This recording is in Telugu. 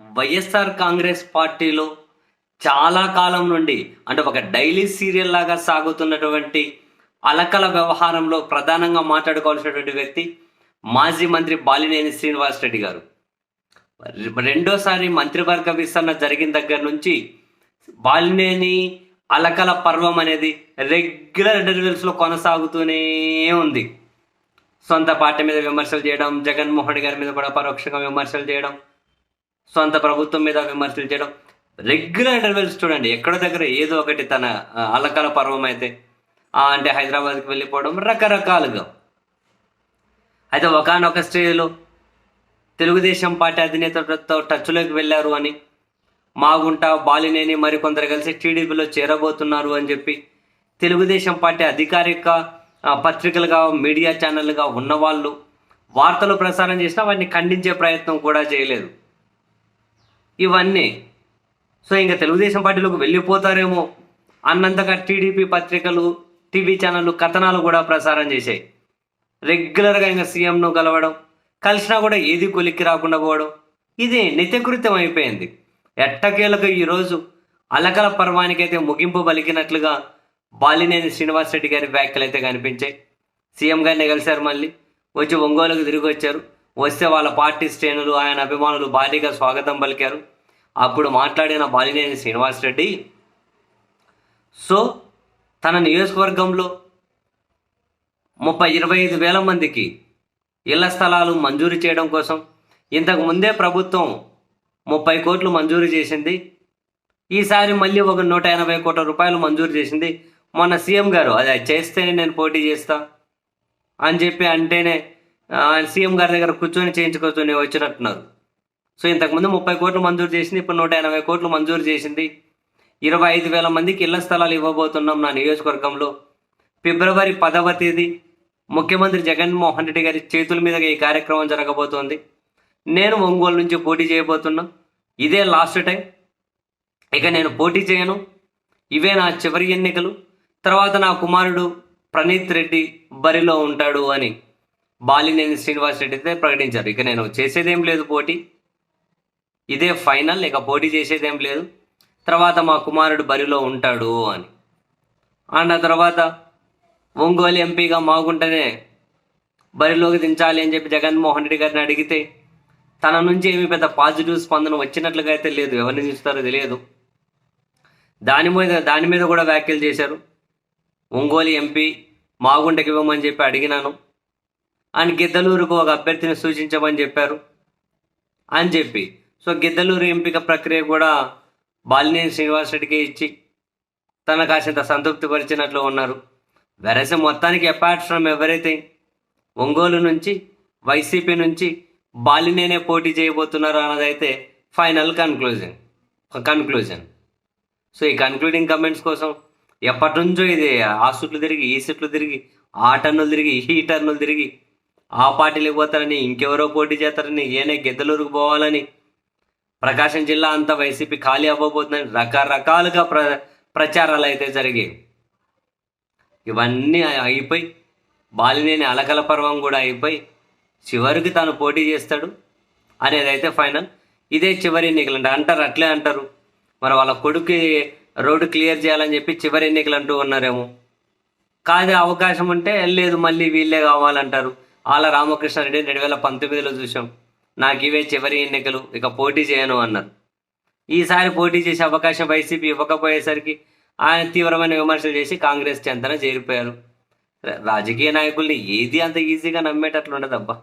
వైఎస్ఆర్ కాంగ్రెస్ పార్టీలో చాలా కాలం నుండి అంటే ఒక డైలీ సీరియల్ లాగా సాగుతున్నటువంటి అలకల వ్యవహారంలో ప్రధానంగా మాట్లాడుకోవాల్సినటువంటి వ్యక్తి మాజీ మంత్రి బాలినేని శ్రీనివాస్ రెడ్డి గారు. రెండోసారి మంత్రివర్గ విస్తరణ జరిగిన దగ్గర నుంచి బాలినేని అలకల పర్వం అనేది రెగ్యులర్ ఇంటర్వ్యూస్లో కొనసాగుతూనే ఉంది. సొంత పార్టీ మీద విమర్శలు చేయడం జగన్మోహన్ రెడ్డి గారి మీద కూడా పరోక్షంగా విమర్శలు చేయడం సొంత ప్రభుత్వం మీద విమర్శలు చేయడం. రెగ్యులర్ ఇంటర్వెల్స్ చూడండి ఎక్కడో దగ్గర ఏదో ఒకటి తన అలకల పర్వం అయితే అంటే హైదరాబాద్కి వెళ్ళిపోవడం రకరకాలుగా. అయితే ఒకనొక స్టేజ్లో తెలుగుదేశం పార్టీ అధినేతతో టచ్లోకి వెళ్ళారు అని మాగుంట బాలినేని మరికొందరు కలిసి టీడీపీలో చేరబోతున్నారు అని చెప్పి తెలుగుదేశం పార్టీ అధికారిక పత్రికలుగా మీడియా ఛానల్గా ఉన్నవాళ్ళు వార్తలు ప్రసారం చేసినా వాటిని ఖండించే ప్రయత్నం కూడా చేయలేదు. ఇవన్నీ. సో ఇంకా తెలుగుదేశం పార్టీలోకి వెళ్ళిపోతారేమో అన్నంతగా టీడీపీ పత్రికలు టీవీ ఛానళ్ళు కథనాలు కూడా ప్రసారం చేశాయి. రెగ్యులర్గా ఇంకా సీఎంను కలవడం కలిసినా కూడా ఏది కొలిక్కి రాకుండా పోవడం ఇది నిత్యకృత్యం అయిపోయింది. ఎట్టకేలకు ఈరోజు అలకల పర్వానికైతే ముగింపు పలికినట్లుగా బాలినేని శ్రీనివాస్ రెడ్డి గారి వ్యాఖ్యలు అయితే కనిపించాయి. సీఎం గారిని కలిశారు మళ్ళీ. వచ్చి ఒంగోలుకు తిరిగి వచ్చారు. వస్తే వాళ్ళ పార్టీ శ్రేణులు ఆయన అభిమానులు భారీగా స్వాగతం పలికారు. అప్పుడు మాట్లాడిన బాలినేని శ్రీనివాస్ రెడ్డి సో తన నియోజకవర్గంలో ముప్పై ఇరవై ఐదు వేల మందికి ఇళ్ళ స్థలాలు మంజూరు చేయడం కోసం ఇంతకు ముందే ప్రభుత్వం ముప్పై కోట్లు మంజూరు చేసింది. ఈసారి మళ్ళీ ఒక నూట ఎనభై కోట్ల రూపాయలు మంజూరు చేసింది. మొన్న సీఎం గారు అది చేస్తేనే నేను పోటీ చేస్తా అని చెప్పి అంటేనే సీఎం గారి దగ్గర కూర్చొని చేయించుకొని వచ్చినట్టున్నారు. సో ఇంతకుముందు ముప్పై కోట్లు మంజూరు చేసింది ఇప్పుడు నూట ఎనభై కోట్లు మంజూరు చేసింది. ఇరవై ఐదు వేల మందికి ఇళ్ళ స్థలాలు ఇవ్వబోతున్నాం నా నియోజకవర్గంలో. ఫిబ్రవరి పదవ తేదీ ముఖ్యమంత్రి జగన్మోహన్ రెడ్డి గారి చేతుల మీదుగా ఈ కార్యక్రమం జరగబోతోంది. నేను ఒంగోలు నుంచి పోటీ చేయబోతున్నా. ఇదే లాస్ట్ టైం. ఇక నేను పోటీ చేయను. ఇవే నా చివరి ఎన్నికలు. తర్వాత నా కుమారుడు ప్రణీత్ రెడ్డి బరిలో ఉంటాడు అని. బాలినేని శ్రీనివాస్ రెడ్డి అయితే ప్రకటించారు. ఇక నేను చేసేదేం లేదు పోటీ. ఇదే ఫైనల్ ఇక పోటీ చేసేదేం లేదు. తర్వాత మా కుమారుడు బరిలో ఉంటాడు అని. అండ్ ఆ తర్వాత ఒంగోలు ఎంపీగా మాగుంటనే బరిలోకి దించాలి అని చెప్పి జగన్మోహన్ రెడ్డి గారిని అడిగితే తన నుంచి ఏమి పెద్ద పాజిటివ్ స్పందన వచ్చినట్లుగా అయితే లేదు. ఎవరిని చూస్తారో తెలియదు. దాని మీద దాని మీద కూడా వ్యాఖ్యలు చేశారు. ఒంగోలు ఎంపీ మాగుంటకి ఇవ్వమని చెప్పి అడిగినాను. అని గిద్దలూరుకు ఒక అభ్యర్థిని సూచించమని చెప్పారు అని చెప్పి. సో గిద్దలూరు ఎంపిక ప్రక్రియ కూడా బాలినేని శ్రీనివాసరెడ్డికి ఇచ్చి తన కాసింత సంతృప్తి పరిచినట్లు ఉన్నారు. వెరస మొత్తానికి అపార్ట్ ఫ్రమ్ ఎవరైతే ఒంగోలు నుంచి వైసీపీ నుంచి బాలినేనే పోటీ చేయబోతున్నారు అన్నదైతే ఫైనల్ కన్క్లూజన్ కన్క్లూజన్ సో ఈ కన్క్లూడింగ్ కమెంట్స్ కోసం ఎప్పటి నుంచో ఇది ఆ సుట్లు తిరిగి ఈ సుట్లు తిరిగి ఆ టన్నులు తిరిగి ఈ టన్నులు తిరిగి ఆ పార్టీలకు పోతారని ఇంకెవరో పోటీ చేస్తారని ఏనే గెద్దలూరుకు పోవాలని. ప్రకాశం జిల్లా అంతా వైసీపీ ఖాళీ అవ్వబోతుందని రకరకాలుగా ప్ర ప్రచారాలు అయితే జరిగాయి. ఇవన్నీ అయిపోయి బాలినేని అలకల పర్వం కూడా అయిపోయి చివరికి తాను పోటీ చేస్తాడు అనేది అయితే ఫైనల్. ఇదే చివరి ఎన్నికలు అంటే అంటారు అట్లే అంటారు. మరి వాళ్ళ కొడుకు రోడ్డు క్లియర్ చేయాలని చెప్పి చివరి ఎన్నికలు అంటూ ఉన్నారేమో. కాదు అవకాశం ఉంటే లేదు మళ్ళీ వీళ్ళే కావాలంటారు. ఆల రామకృష్ణారెడ్డి రెండు వేల పంతొమ్మిదిలో చూసాం నాకు ఇవే చివరి ఎన్నికలు ఇక పోటీ చేయను అన్నారు. ఈసారి పోటీ చేసే అవకాశం వైసీపీ ఇవ్వకపోయేసరికి ఆయన తీవ్రమైన విమర్శలు చేసి కాంగ్రెస్ చెంతన చేరిపోయారు. రాజకీయ నాయకుల్ని ఏది అంత ఈజీగా నమ్మేటట్లు ఉండదబ్బా